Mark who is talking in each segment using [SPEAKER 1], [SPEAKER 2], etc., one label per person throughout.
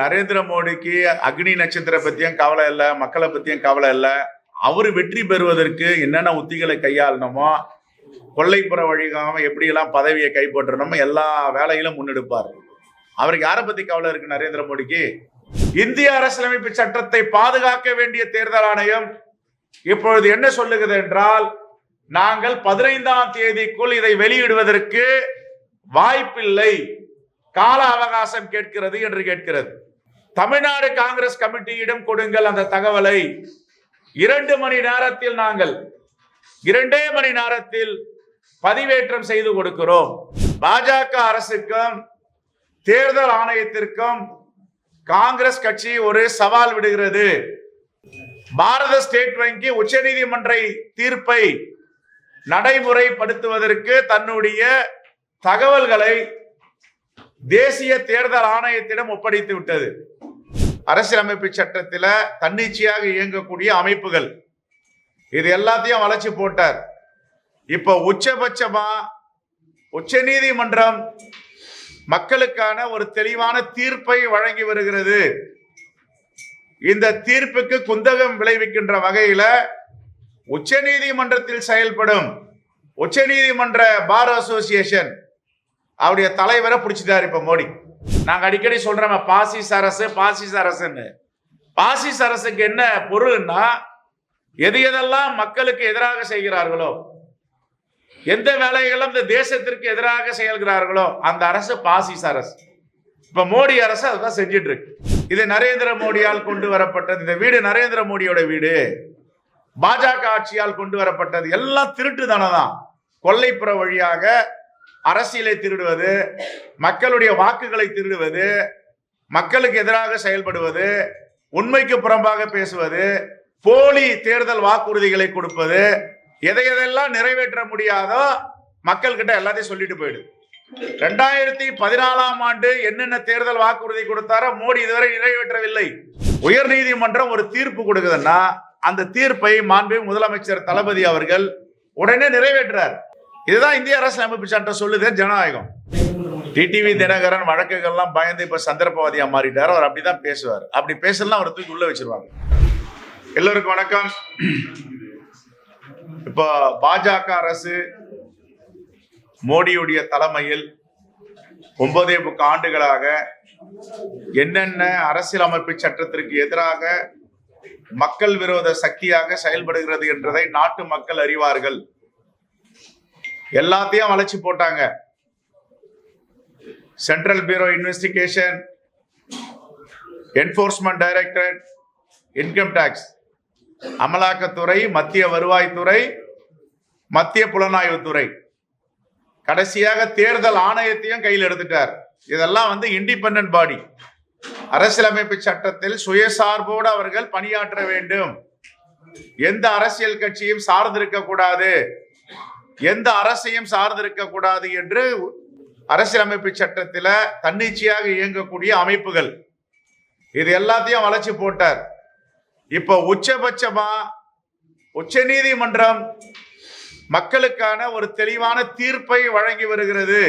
[SPEAKER 1] நரேந்திர மோடிக்கு அக்னி நட்சத்திரம் பத்தியும் கவலை இல்லை மக்களை பத்தியும் கவலை இல்லை. அவர் வெற்றி பெறுவதற்கு என்னென்ன உத்திகளை கையாளணுமோ கொள்ளைப்புற வழிகாம எப்படியெல்லாம் பதவியை கைப்பற்றணுமோ எல்லா வேலையிலும் முன்னெடுப்பார். அவருக்கு யாரை பத்தி கவலை இருக்கு நரேந்திர மோடிக்கு? இந்திய அரசியலமைப்பு சட்டத்தை பாதுகாக்க வேண்டிய தேர்தல் ஆணையம் இப்பொழுது என்ன சொல்லுகிறது என்றால் நாங்கள் பதினைந்தாம் தேதிக்குள் இதை வெளியிடுவதற்கு வாய்ப்பில்லை. கால அவகாசம் கேட்கிறது என்று கேட்கிறது. தமிழ்நாடு காங்கிரஸ் கமிட்டியிடம் கொடுங்கள் அந்த தகவலை. இரண்டு மணி நேரத்தில் நாங்கள் இரண்டே மணி நேரத்தில் பதிவேற்றம் செய்து கொடுக்கிறோம். பாஜக அரசுக்கும் தேர்தல் ஆணையத்திற்கும் காங்கிரஸ் கட்சி ஒரு சவால் விடுகிறது. பாரத ஸ்டேட் வங்கி உச்சநீதிமன்ற தீர்ப்பை நடைமுறைப்படுத்துவதற்கு தன்னுடைய தகவல்களை தேசிய தேர்தல் ஆணையத்திடம் ஒப்படைத்து விட்டது. அரசியலமைப்பு சட்டத்தில் தன்னிச்சையாக இயங்கக்கூடிய அமைப்புகள். இது எல்லாத்தையும் வளைச்சு போட்டார். இப்போ உச்சபட்சமா உச்சநீதிமன்றம் மக்களுக்கான ஒரு தெளிவான தீர்ப்பை வழங்கி வருகிறது. இந்த தீர்ப்புக்கு குந்தகம் விளைவிக்கின்ற வகையில உச்சநீதிமன்றத்தில் செயல்படும் உச்சநீதிமன்ற பார் அசோசியேஷன் அவருடைய தலைவரை பிடிச்சிட்டாரு இப்ப மோடி. நாங்க அடிக்கடி சொல்றோம் பாசிஸ் அரசு பாசிஸ் அரசுன்னு. பாசிஸ் அரசுக்கு என்ன பொருள்னா எது எதெல்லாம் மக்களுக்கு எதிராக செய்கிறார்களோ எந்த வேலைகளும் இந்த தேசத்திற்கு எதிராக செயல்கிறார்களோ அந்த அரசு பாசிஸ் அரசு. இப்ப மோடி அரசு அதுதான் செஞ்சிட்டு இருக்கு இது நரேந்திர மோடியால் கொண்டு வரப்பட்டது இந்த வீடு நரேந்திர மோடியோட வீடு. பாஜக ஆட்சியால் கொண்டு வரப்பட்டது எல்லாம் திருட்டு தான். கொல்லைப்புற வழியாக அரசியலை திருடுவது மக்களுடைய வாக்குகளை திருடுவது மக்களுக்கு எதிராக செயல்படுவது உண்மைக்கு புறம்பாக பேசுவது போலி தேர்தல் வாக்குறுதிகளை கொடுப்பது எதை எதெல்லாம் நிறைவேற்ற முடியாதோ மக்கள் கிட்ட எல்லாத்தையும் சொல்லிட்டு போயிடுது ரெண்டாயிரத்தி பதினாலாம் ஆண்டு என்னென்ன தேர்தல் வாக்குறுதி கொடுத்தாரோ மோடி இதுவரை நிறைவேற்றவில்லை. உயர் நீதிமன்றம் ஒரு தீர்ப்பு கொடுக்குதுன்னா அந்த தீர்ப்பை மாண்பு முதலமைச்சர் தளபதி அவர்கள் உடனே நிறைவேற்றார் இதுதான் இந்திய அரசியலமைப்பு சட்டம் சொல்லுது ஜனநாயகம். டிடிவி தினகரன் வழக்குகள்லாம் பயந்து இப்ப சந்தர்ப்பவாதியா மாறிட்டார். அவர் அப்படிதான் பேசுவார். அப்படி பேசலாம் அவர் தூக்கி உள்ள வச்சிருவாங்க. எல்லோருக்கும் வணக்கம். இப்போ பாஜக அரசு மோடியுடைய தலைமையில் ஒன்பதே முக்க ஆண்டுகளாக என்னென்ன அரசியலமைப்பு சட்டத்திற்கு எதிராக மக்கள் விரோத சக்தியாக செயல்படுகிறது என்றதை நாட்டு மக்கள் அறிவார்கள். எல்லாத்தையும் வளைச்சு போட்டாங்க. Central bureau investigation enforcement directorate income tax அமலாக்கத்துறை மத்திய வருவாய்த்துறை மத்திய புலனாய்வுத்துறை கடைசியாக தேர்தல் ஆணையத்தையும் கையில் எடுத்துட்டார். இதெல்லாம் வந்து இண்டிபெண்ட் பாடி அரசியலமைப்பு சட்டத்தில் சுயசார்போடு அவர்கள் பணியாற்ற வேண்டும். எந்த அரசியல் கட்சியும் சார்ந்திருக்க கூடாது எந்த அரசையும் சார்ந்திருக்க கூடாது என்று அரசியலமைப்பு சட்டத்தில் தன்னிச்சையாக இயங்கக்கூடிய அமைப்புகள். இது எல்லாத்தையும் வளைச்சு போட்டார். இப்போ உச்சபட்சமா உச்ச நீதிமன்றம் மக்களுக்கான ஒரு தெளிவான தீர்ப்பை வழங்கி வருகிறது.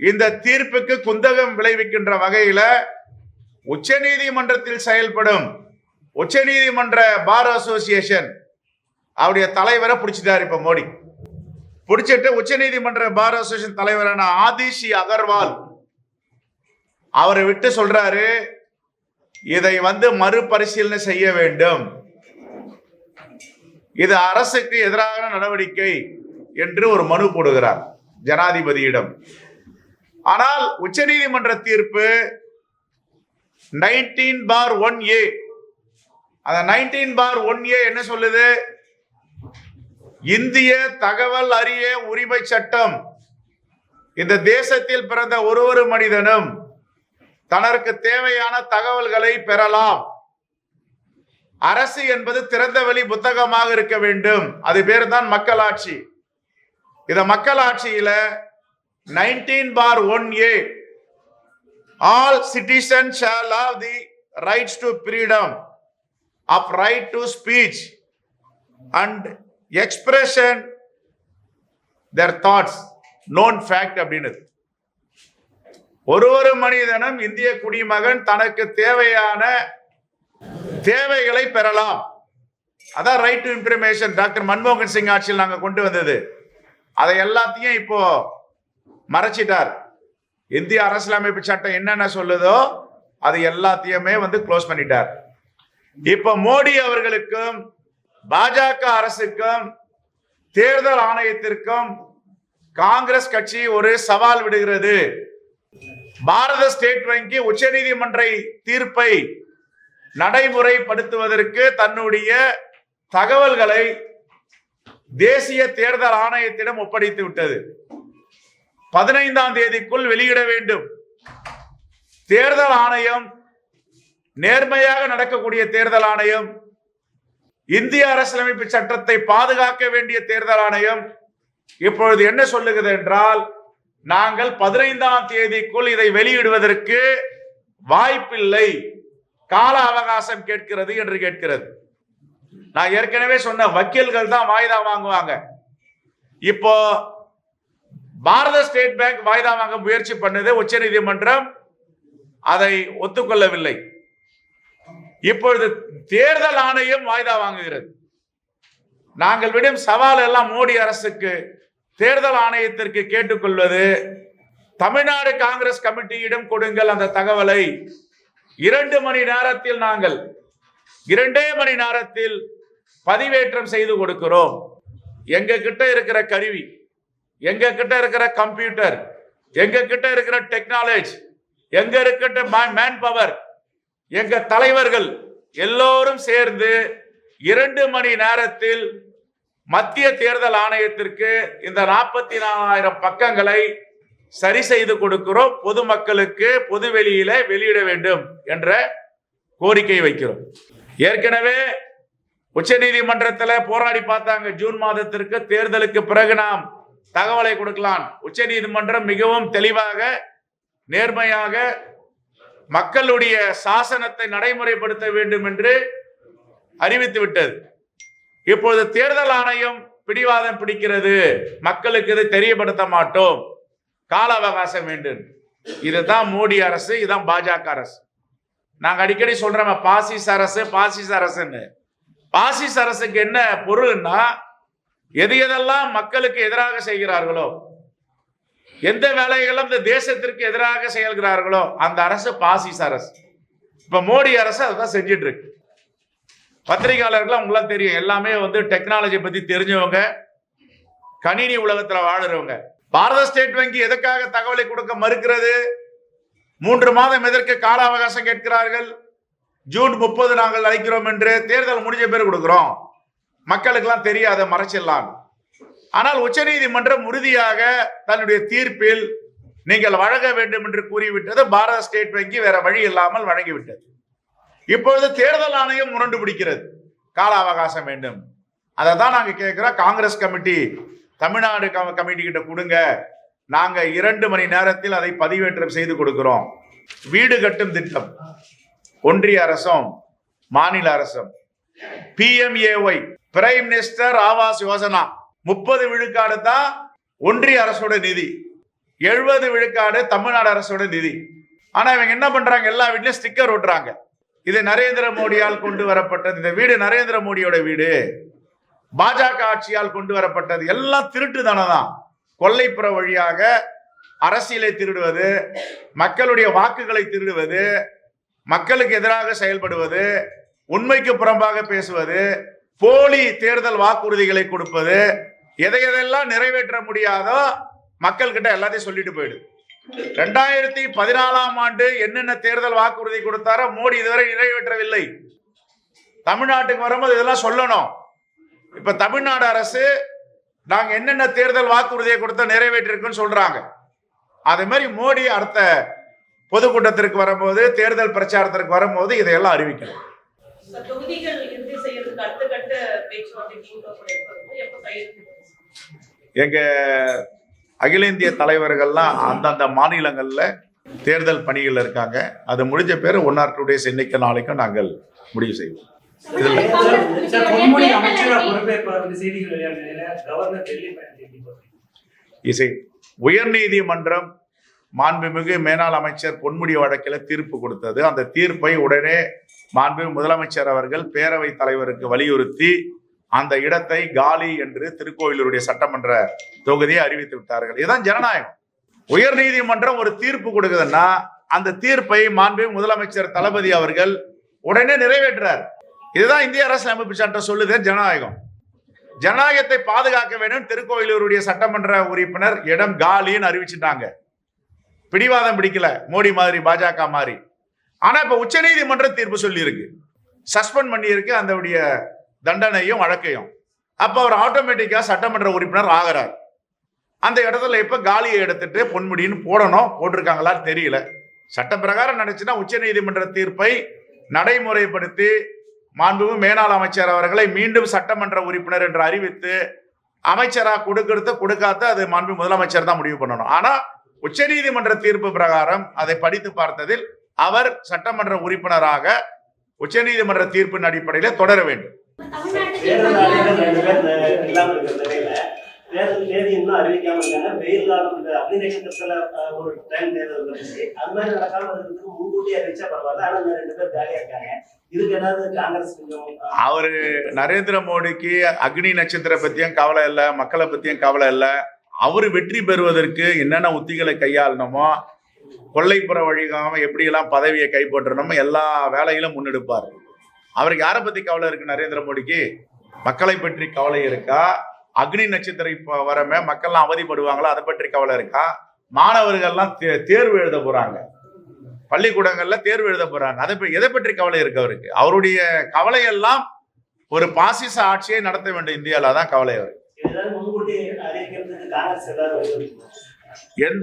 [SPEAKER 1] இந்த தீர்ப்புக்கு குந்தகம் விளைவிக்கின்ற வகையில உச்ச நீதிமன்றத்தில் செயல்படும் உச்ச நீதிமன்ற பார் அசோசியேஷன் அவருடைய தலைவரை பிடிச்சிட்டார் இப்ப மோடி. பிடிச்சிட்டு உச்ச நீதிமன்ற பார் அசோசியேஷன் தலைவரான ஆதிஷி அகர்வால் அவரை விட்டு சொல்றாரு இதை வந்து மறுபரிசீலனை செய்ய வேண்டும். இது அரசுக்கு எதிரான நடவடிக்கை என்று ஒரு மனு போடுகிறார் ஜனாதிபதியிடம். ஆனால் உச்சநீதிமன்ற தீர்ப்பு நைன்டீன் பார் ஒன் ஏ அந்த நைன்டீன் பார் ஒன் ஏ என்ன சொல்லுது? இந்திய தகவல் அறிய உரிமை சட்டம். இந்த தேசத்தில் பிறந்த ஒரு ஒரு மனிதனும் தனக்கு தேவையான தகவல்களை பெறலாம். அரசு என்பது திறந்தவெளி புத்தகமாக இருக்க வேண்டும். அது பேர் தான் மக்களாட்சி. இந்த மக்களாட்சியில nineteen bar one A all citizen shall have the rights to freedom of right to speech and expression their thoughts known fact அப்படின்னு ஒரு ஒரு மனிதனும் இந்திய குடிமகன் தனக்கு தேவையான தேவைகளை பெறலாம். அதான் ரைட் டு இன்ஃபர்மேஷன் டாக்டர் மன்மோகன் சிங் ஆட்சியில் நாங்கள் கொண்டு வந்தது. அதை எல்லாத்தையும் இப்போ மறைச்சிட்டார். இந்திய அரசியலமைப்பு சட்டம் என்னென்ன சொல்லுதோ அது எல்லாத்தையுமே வந்து க்ளோஸ் பண்ணிட்டார். இப்போ மோடி அவர்களுக்கும் பாஜக அரசுக்கும் தேர்தல் ஆணையத்திற்கும் காங்கிரஸ் கட்சி ஒரு சவால் விடுகிறது. பாரத ஸ்டேட் வங்கி உச்சநீதிமன்ற தீர்ப்பை நடைமுறைப்படுத்துவதற்கு தன்னுடைய தகவல்களை தேசிய தேர்தல் ஆணையத்திடம் ஒப்படைத்து விட்டது. பதினைந்தாம் தேதிக்குள் வெளியிட வேண்டும். தேர்தல் ஆணையம் நேர்மையாக நடக்கக்கூடிய தேர்தல் ஆணையம் இந்திய அரசியலமைப்பு சட்டத்தை பாதுகாக்க வேண்டிய தேர்தல் ஆணையம் இப்பொழுது என்ன சொல்லுகிறது என்றால் நாங்கள் பதினைந்தாம் தேதிக்குள் இதை வெளியிடுவதற்கு வாய்ப்பில்லை. கால அவகாசம் கேட்கிறது என்று கேட்கிறது. நான் ஏற்கனவே சொன்ன வக்கீல்கள் தான் வாய்தா வாங்குவாங்க. இப்போ பாரத ஸ்டேட் பேங்க் வாய்தா வாங்க முயற்சி பண்ணது உச்சநீதிமன்றம் அதை ஒத்துக்கொள்ளவில்லை. இப்பொழுது தேர்தல் ஆணையம் வாய்தா வாங்குகிறது. நாங்கள் விடும் சவால் எல்லாம் மோடி அரசுக்கு. தேர்தல் ஆணையத்திற்கு கேட்டுக்கொள்வது தமிழ்நாடு காங்கிரஸ் கமிட்டியிடம் கொடுங்கள் அந்த தகவலை. இரண்டு மணி நேரத்தில் நாங்கள் இரண்டே மணி நேரத்தில் பதிவேற்றம் செய்து கொடுக்கிறோம். எங்க கிட்ட இருக்கிற கருவி எங்க கிட்ட இருக்கிற கம்ப்யூட்டர் எங்க கிட்ட இருக்கிற டெக்னாலஜி எங்க இருக்கிற மேன் பவர் எங்க தலைவர்கள் எல்லோரும் சேர்ந்து இரண்டு மணி நேரத்தில் மத்திய தேர்தல் ஆணையத்திற்கு இந்த நாற்பத்தி நாலாயிரம் பக்கங்களை சரி செய்து கொடுக்கிறோம். பொதுமக்களுக்கு பொது வெளியில வெளியிட வேண்டும் என்ற கோரிக்கை வைக்கிறோம். ஏற்கனவே உச்சநீதிமன்றத்தில் போராடி பார்த்தாங்க. ஜூன் மாதத்திற்கு தேர்தலுக்கு பிறகு நாம் தகவலை கொடுக்கலாம். உச்ச நீதிமன்றம் மிகவும் தெளிவாக நேர்மையாக மக்களுடைய சாசனத்தை நடைமுறைப்படுத்த வேண்டும் என்று அறிவித்து விட்டது. இப்பொழுது தேர்தல் ஆணையம் பிடிவாதம் பிடிக்கிறது. மக்களுக்கு இதை தெரியப்படுத்த மாட்டோம். கால அவகாசம் வேண்டும். இதுதான் மோடி அரசு இதுதான் பாஜக அரசு. நாங்கள் அடிக்கடி சொல்றோம் பாசிஸ் அரசு பாசிஸ் அரசுன்னு. பாசிஸ் அரசுக்கு என்ன பொருள்னா எது எதெல்லாம் மக்களுக்கு எதிராக செய்கிறார்களோ எந்த வேலைகளும் இந்த தேசத்திற்கு எதிராக செயல்கிறார்களோ அந்த அரசு பாசிஸ் அரசு. இப்ப மோடி அரசு அதுதான் செஞ்சிட்டு இருக்கு பத்திரிகையாளர்கள்லாம் அவங்களாம் தெரியும் எல்லாமே வந்து டெக்னாலஜி பத்தி தெரிஞ்சவங்க கணினி உலகத்துல வாழுறவங்க. பாரத ஸ்டேட் வங்கி எதற்காக தகவலை கொடுக்க மறுக்கிறது? மூன்று மாதம் எதற்கு கால அவகாசம் கேட்கிறார்கள்? ஜூன் முப்பது நாங்கள் அழைக்கிறோம் என்று தேர்தல் முடிஞ்ச பேர் கொடுக்கிறோம். மக்களுக்கெல்லாம் தெரியாத மறைச்சிடலாம் ஆனால் உச்சநீதிமன்றம் உறுதியாக தன்னுடைய தீர்ப்பில் நீங்கள் வழங்க வேண்டும் என்று கூறிவிட்டது பாரத ஸ்டேட் வங்கி வேற வழி இல்லாமல் வழங்கிவிட்டது. இப்பொழுது தேர்தல் ஆணையம் முரண்டு பிடிக்கிறது. கால அவகாசம் வேண்டும். அதை தான் நாங்கள் கேட்குறோம். காங்கிரஸ் கமிட்டி தமிழ்நாடு க- கமிட்டி கிட்ட கொடுங்க. நாங்கள் இரண்டு மணி நேரத்தில் அதை பதிவேற்றம் செய்து கொடுக்கிறோம். வீடு கட்டும் திட்டம். ஒன்றிய அரசும் மாநில அரசும். PMAY prime minister Awas Yojana முப்பது விழுக்காடு தான் ஒன்றிய அரசோட நிதி. எழுபது விழுக்காடு தமிழ்நாடு அரசோட நிதி. ஆனா இவங்க என்ன பண்றாங்க? எல்லா வீட்லயும் ஸ்டிக்கர் ஓட்டுறாங்க. இது நரேந்திர மோடியால் கொண்டு வரப்பட்டது. இந்த வீடு நரேந்திர மோடியோட வீடு. பாஜக ஆட்சியால் கொண்டு வரப்பட்டது. எல்லாம் திருட்டு தான். கொல்லைப்புற வழியாக அரசியலை திருடுவது மக்களுடைய வாக்குகளை திருடுவது மக்களுக்கு எதிராக செயல்படுவது உண்மைக்கு புறம்பாக பேசுவது போலி தேர்தல் வாக்குறுதிகளை கொடுப்பது எதை எதெல்லாம் நிறைவேற்ற முடியாதோ மக்கள் கிட்ட எல்லாத்தையும் சொல்லிட்டு போயிடுது ரெண்டாயிரத்தி பதினாலாம் ஆண்டு என்னென்ன தேர்தல் வாக்குறுதி கொடுத்தாரோ மோடி இதுவரை நிறைவேற்றவில்லை. தமிழ்நாட்டுக்கு வரும்போது இதெல்லாம் சொல்லணும். இப்ப தமிழ்நாடு அரசு நாங்க என்னென்ன தேர்தல் வாக்குறுதியை கொடுத்த நிறைவேற்றிருக்குன்னு சொல்றாங்க. அதே மாதிரி மோடி அடுத்த பொதுக்கூட்டத்திற்கு வரும்போது தேர்தல் பிரச்சாரத்திற்கு வரும்போது இதையெல்லாம் அறிவிக்கணும்.
[SPEAKER 2] தொகுதிகள் இறுதி செய்யறதுக்கு அடுத்த கட்ட பேச்சுவார்த்தை திமுக கூட இருப்பது எப்ப கையெழுத்து
[SPEAKER 1] எங்க அகில இந்திய தலைவர்கள்லாம் அந்தந்த மாநிலங்கள்ல தேர்தல் பணிகள் இருக்காங்க. அது முடிஞ்ச பேர் ஒன் ஆர் டூ டேஸ் இன்னைக்கு நாளைக்கும் நாங்கள் முடிவு செய்வோம். இதுல? இசை உயர்நீதிமன்றம் மாண்புமிகு மேனாள் அமைச்சர் பொன்முடி வழக்கில் தீர்ப்பு கொடுத்தது. அந்த தீர்ப்பை உடனே மாண்புமிகு முதலமைச்சர் அவர்கள் பேரவைத் தலைவருக்கு வலியுறுத்தி அந்த இடத்தை காலி என்று திருக்கோயிலூருடைய சட்டமன்ற தொகுதியை அறிவித்து விட்டார்கள். இதுதான் ஜனநாயகம். உயர் நீதிமன்றம் ஒரு தீர்ப்பு கொடுக்குதுன்னா அந்த தீர்ப்பை மாண்புமிகு முதலமைச்சர் தளபதி அவர்கள் உடனே நிறைவேற்றார் இதுதான் இந்திய அரசியலமைப்பு சட்டம் சொல்லுது ஜனநாயகம். ஜனநாயகத்தை பாதுகாக்க வேண்டும் திருக்கோயிலூருடைய சட்டமன்ற உறுப்பினர் இடம் காலின்னு அறிவிச்சிட்டாங்க. பிடிவாதம் பிடிக்கல. மோடி மாதிரி பாஜக மாதிரி ஆனா இப்ப உச்சநீதிமன்ற தீர்ப்பு சொல்லியிருக்கு. சஸ்பெண்ட் பண்ணியிருக்கு அந்த தண்டனையும் வழக்கையும். அப்ப அவர் ஆட்டோமேட்டிக்கா சட்டமன்ற உறுப்பினர் ஆகிறார். அந்த இடத்துல இப்ப காலியை எடுத்துட்டு பொன்முடின்னு போடணும் போட்டிருக்காங்களான்னு தெரியல. சட்ட பிரகாரம் நினைச்சுன்னா உச்சநீதிமன்ற தீர்ப்பை நடைமுறைப்படுத்தி மாண்புமிகு மேலாள் அமைச்சர் அவர்களை மீண்டும் சட்டமன்ற உறுப்பினர் என்று அறிவித்து அமைச்சராக கொடுக்கறது கொடுக்காத அது மாண்பு முதலமைச்சர் தான் முடிவு பண்ணணும். ஆனா உச்சநீதிமன்ற தீர்ப்பு பிரகாரம் அதை படித்து பார்த்ததில் அவர் சட்டமன்ற உறுப்பினராக உச்சநீதிமன்ற தீர்ப்பின் அடிப்படையில் தொடர வேண்டும். அவரு நரேந்திர மோடிக்கு அக்னி நட்சத்திர பத்தியும் கவலை இல்லை மக்களை பத்தியும் கவலை இல்லை அவர் வெற்றி பெறுவதற்கு என்னென்ன உத்திகளை கையாளணுமோ கொள்ளைப்புற வழிகாம எப்படியெல்லாம் பதவியை கைப்பற்றணுமோ எல்லா வேலையிலும் முன்னெடுப்பார். அவருக்கு யாரை பற்றி கவலை இருக்கு நரேந்திர மோடிக்கு? மக்களை பற்றி கவலை இருக்கா? அக்னி நட்சத்திரம் இப்போ வரமே மக்கள்லாம் அவதிப்படுவாங்களா? அதை பற்றி கவலை இருக்கா? மாணவர்கள்லாம் தே- தேர்வு எழுத போகிறாங்க பள்ளிக்கூடங்களில் தேர்வு எழுத போகிறாங்க அதை எதை பற்றி கவலை இருக்கு அவருக்கு? அவருடைய கவலையெல்லாம் ஒரு பாசிச ஆட்சியை நடத்த வேண்டும். இந்தியாவில் தான் கவலை அவர்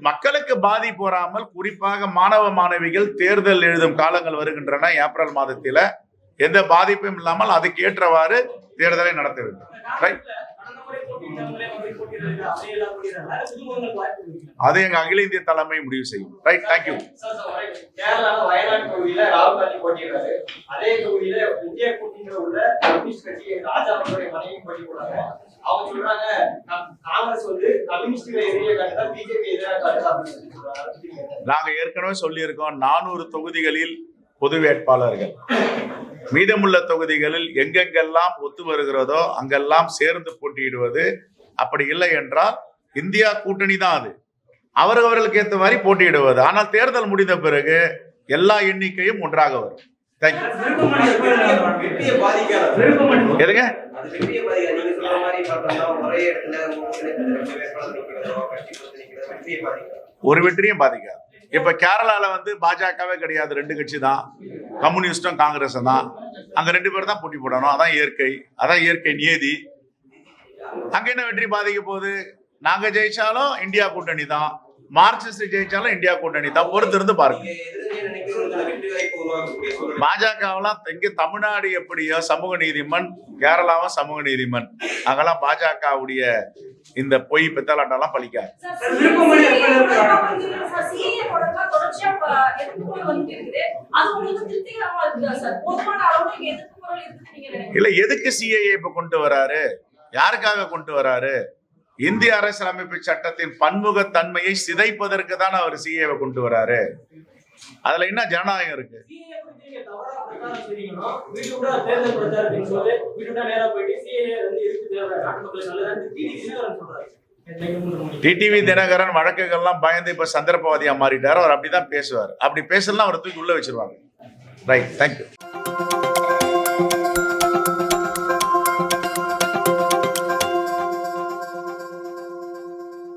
[SPEAKER 1] மக்களுக்கு பாதிப்பு வராமல் குறிப்பாக மாணவ மாணவிகள் தேர்தல் எழுதும் காலங்கள் வருகின்றன ஏப்ரல் மாதத்தில். எந்த பாதிப்பும் இல்லாமல் அதுக்கு ஏற்றவாறு தேர்தலை நடத்த வேண்டும்.
[SPEAKER 3] ரைட் அது
[SPEAKER 1] எங்க அகில இந்திய தலைமை முடிவு செய்யும். ரைட் தேங்க்யூ
[SPEAKER 4] சார், கேரளால வயநாடு தொகுதியில ராகுல் காந்தி போட்டியிடுறாரு அதே தொகுதியில இந்திய கூட்டணியில உள்ள கம்யூனிஸ்ட் கட்சி ராஜா அவர்களுடைய மனைவி போட்டி போடுறாங்க அவங்க சொல்றாங்க காங்கிரஸ் வந்து கம்யூனிஸ்டுகளை எதிரிய காட்டுதா பிஜேபி எதிராக காட்டுதா அப்படின்னு நாங்க
[SPEAKER 1] ஏற்கனவே சொல்லியிருக்கோம் நானூறு தொகுதிகளில் பொது வேட்பாளர்கள். மீதமுள்ள தொகுதிகளில் எங்கெங்கெல்லாம் ஒத்து வருகிறதோ அங்கெல்லாம் சேர்ந்து போட்டியிடுவது அப்படி இல்லை என்றால் இந்தியா கூட்டணி தான் அது. அவரவர்களுக்கு ஏற்ற மாதிரி போட்டியிடுவது. ஆனால் தேர்தல் முடிந்த பிறகு எல்லா எண்ணிக்கையும் ஒன்றாக வரும். தேங்க்யூ எதுங்க?
[SPEAKER 5] ஒரு
[SPEAKER 1] வெற்றியும் பாதிக்காது. இப்ப கேரளால வந்து பாஜகவே கிடையாது. ரெண்டு கட்சி தான் கம்யூனிஸ்டும் காங்கிரஸும் தான். அங்க ரெண்டு பேரும் தான் போட்டி போடணும். அதான் இயற்கை. அதான் இயற்கை நியதி. அங்க என்ன வெற்றி பாதிக்க போகுது? நாங்க ஜெயிச்சாலும் இந்தியா கூட்டணி தான் மார்க்சிஸ்ட் ஜெயிச்சாலும் இந்தியா கூட்டணி தான். பொறுத்து இருந்து பாருங்க. பாஜகவெல்லாம் இங்க தமிழ்நாடு எப்படியோ சமூக நீதிமன் கேரளாவும் சமூக நீதிமன். அங்கெல்லாம் பாஜகவுடைய இந்த பொய் பித்தலாட்டம்லாம் பழிக்காது. இல்ல எதுக்கு சிஐஏ இப்ப கொண்டு வராரு? யாருக்காக கொண்டு வராரு? இந்திய அரசியலமைப்பு சட்டத்தின் பன்முகத்தன்மையை சிதைப்பதற்கு தான் அவர் சிஏவை கொண்டு வராரு. அதுல என்ன ஜனநாயகம் இருக்கு. டிடிவி தினகரன் வழக்குகள்லாம் பயந்து இப்ப சந்தர்ப்பவாதியா மாறிட்டாரு. அவர் அப்படிதான் பேசுவார். அப்படி பேசலாம் அவரை தூக்கி உள்ள வச்சிருவாங்க. Right thank you